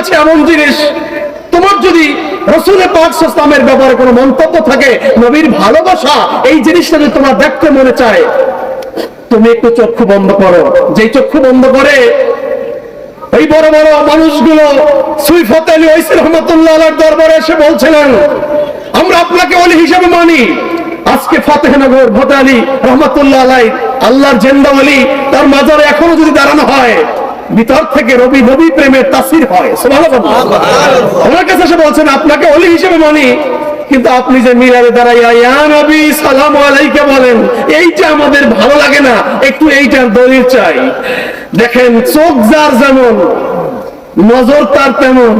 আছে এমন জিনিস? তোমার যদি রসুলের পাক ইসলামের ব্যাপারে কোনো মন্তব্য থাকে, নবীর ভালোবাসা, এই জিনিসটা যদি তোমার দেখতে মনে চায়, তুমি একটু চক্ষু বন্ধ করো। যে চক্ষু বন্ধ করে এই বড় বড় মানুষগুলো সুইফত আলী রহমতুল্লাহ দরবারে এসে বলছিলেন, আমরা আপনাকে অলি হিসেবে মানি। আজকে ফতেহনগর ভোতে আলী রহমতুল্লাহ আলাই আল্লাহর জেন্দা অলি তার মাজারে এখনও যদি দাঁড়ানো হয় ভিতর থেকে রবি নবী প্রেমের তাসির হয় ওনার কাছে এসে বলছেন আপনাকে অলি হিসেবে মানি কিন্তু আপনি যে মিলারে দাঁড়াইয়া ইয়া নবী সালাম আলাইকে বলেন এইটা আমাদের ভালো লাগে না একটু এইটার দলিল চাই। দেখেন চোখ যার যেমন নজর তার তেমন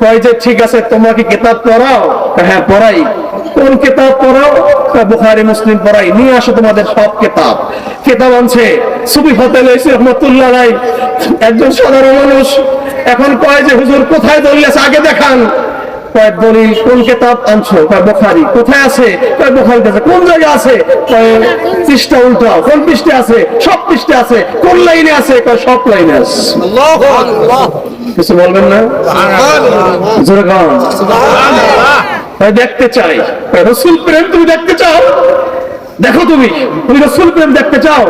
কয় যে ঠিক আছে তোমরা কি কিতাব পড়াও? হ্যাঁ পড়াই। কোন কিতাব পড়াও? বুখারি মুসলিম পড়াই। নিয়ে আসো তোমাদের সব কিতাব। কিতাব আনছে। সুবি হোটেল রহমতুল্লাহ রাই একজন সাধারণ মানুষ এখন কয় যে হুজুর কোথায় দলিল আগে দেখান। কয় দলিল কোন কেতাব আনছো কয় বোখারি। কোথায় আছে? কয় বুখারীতে আছে। কোন জায়গায় আছে? কয় পৃষ্ঠা উল্টো কোন পৃষ্ঠে আছে? সব পৃষ্ঠে আছে। কোন লাইনে আছে? কয় সব লাইনে আছে। কিছু বলবেন না? জোরে দেখতে চাই। রসুল প্রেম তুমি দেখতে চাও? দেখো তুমি তুমি রসুল প্রেম দেখতে চাও?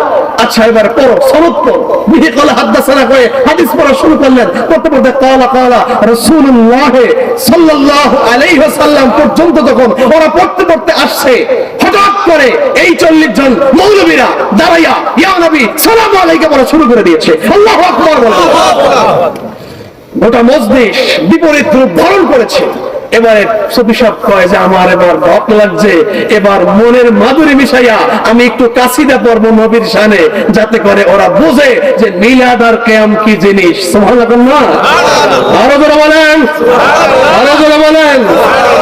আচ্ছা এবার পড়ো, সনদ পড়ো। বিহি কলা হাদ্দাসানা করে হাদিস পড়া শুরু করলেন। কালা কালা পর্যন্ত ওরা পড়তে পড়তে আসছে, হঠাৎ করে এই চল্লিশ জন মৌলবীরা দাঁড়াইয়া, ইয়া নবী, সালাম বলা শুরু করে দিয়েছে। আল্লাহু বলে। গোটা মজলিস বিপরীত রূপ ধারণ করেছে। এবারে সফি সাহেব কয় যে আমার এবার ভক লাগছে, এবার মনের মাধুরী মিশাইয়া আমি একটু কাসিদা পড়ব নবীর শানে, যাতে করে ওরা বুঝে যে মিলাদ আর কি জিনিস।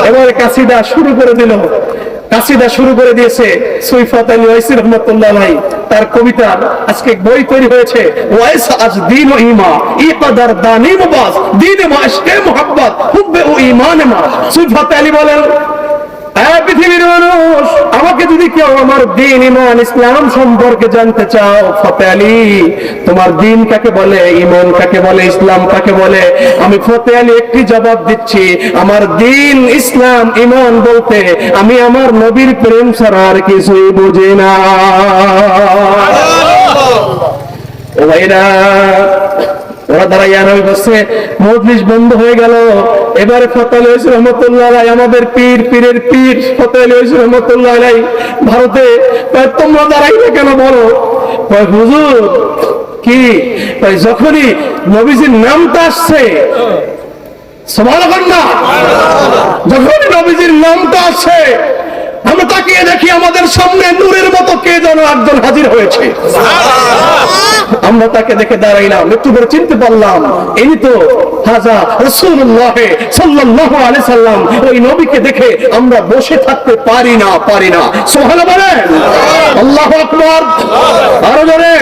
এবারে কাসিদা শুরু করে দিল। কাসিদা শুরু করে দিয়েছে সৈফত আলী ওয়াইসি রহমতুল্লাহ আলাই তার কবিতার আজকে বই তৈরি হয়েছে, ওয়াইস আজ দিন ইমা ইকাদার দানি মুবাস, দিন মা ইশকে মোহাব্বত। ইমানে মা সৈফত আলী বলেন পৃথিবীর মানুষ আমাকে যদি কেউ আমার দিন ইমান ইসলাম সম্পর্কে জানতে চাও ফতে আলী তোমার দিন কাকে বলে ইমান কাকে বলে ইসলাম কাকে বলে? আমি ফতে আলী একটি জবাব দিচ্ছি আমার দিন ইসলাম ইমান বলতে আমি আমার নবীর প্রেম ছাড়া আর কিছুই বুঝি না। ও ভাইরা ওরা দ্বারা ইয়ানবী বসছে মজলিস বন্ধ হয়ে গেল। এবারে ফতাল রহমতুল্লাহ আলাই আমাদের পীর, পীরের পীর ফতাল রহমতুল্লাহ আলাই ভারতে তোমরা দাঁড়াইবে কেন বলো? হুজুর, কি? যখনই নবীজির নামটা আসছে না যখনই নবীজির নামটা আসছে, আমরা তাকিয়ে দেখি আমাদের সামনে নূরের মতো কে যেন একজন হাজির হয়েছে। আমরা তাকে দেখে দাঁড়াইলাম, একটু করে চিনতে পারলাম। এই তো হাজা রসুল্লাহ সাল্লাল্লাহু আলাইহি সাল্লাম, ওই নবীকে দেখে আমরা বসে থাকতে পারি না পারি না। সুবহানাল্লাহ বলেন। আল্লাহু আকবার। আরও জোরে।